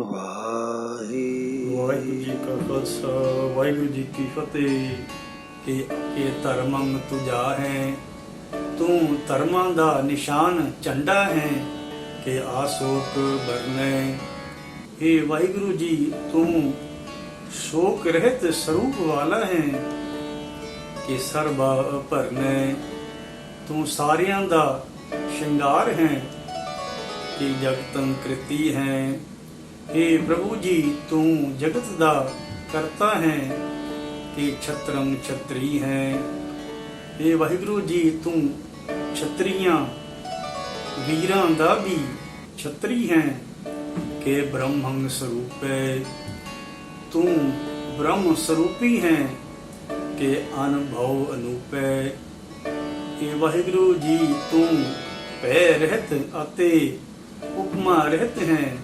ਵਾਹਿਗੁਰੂ। ਵਾਹਿਗੁਰੂ ਜੀ ਕਾ ਖਾਲਸਾ, ਵਾਹਿਗੁਰੂ ਜੀ ਕੀ ਫਤਿਹ। ਕਿ ਇਹ ਧਰਮੰ ਤੁਝਾ ਹੈ, ਤੂੰ ਧਰਮਾਂ ਦਾ ਨਿਸ਼ਾਨ ਝੰਡਾ ਹੈ, ਕਿ ਆਸੋਕ ਬਰਨੇ ਇਹ ਵਾਹਿਗੁਰੂ ਜੀ, ਤੂੰ ਸ਼ੋਕ ਰਹਿਤ ਸਰੂਪ ਵਾਲਾ ਹੈ, ਕਿ ਸਰਬਾ ਭਰਨੇ। ਤੂੰ ਸਾਰਿਆਂ ਦਾ ਸ਼ਿੰਗਾਰ ਹੈ, ਕਿ ਜਗਤੰ ਕ੍ਰਿਤੀ ਹੈ। हे ਪ੍ਰਭੂ ਜੀ, ਤੂੰ ਜਗਤ ਦਾ ਕਰਤਾ ਹੈ ਕਿ ਛਤਰੰ ਛਤਰੀ ਹੈ। ਇਹ ਵਾਹਿਗੁਰੂ ਜੀ, ਤੂੰ ਛਤਰੀਆਂ, ਵੀਰਾਂ ਦਾ ਵੀ ਛਤਰੀ ਹੈ ਕਿ ਬ੍ਰਹਮੰ ਹੈ। ਤੂੰ ਬ੍ਰਹਮ ਸਰੂਪੀ ਹੈ ਕਿ ਅਨੁਭਵ ਅਨੂਪੈ ਇਹ ਵਾਹਿਗੁਰੂ ਜੀ, ਤੂੰ ਭੈ ਰਹਿਤ ਅਤੇ ਉਪਮਾ ਰਹਿਤ ਹੈ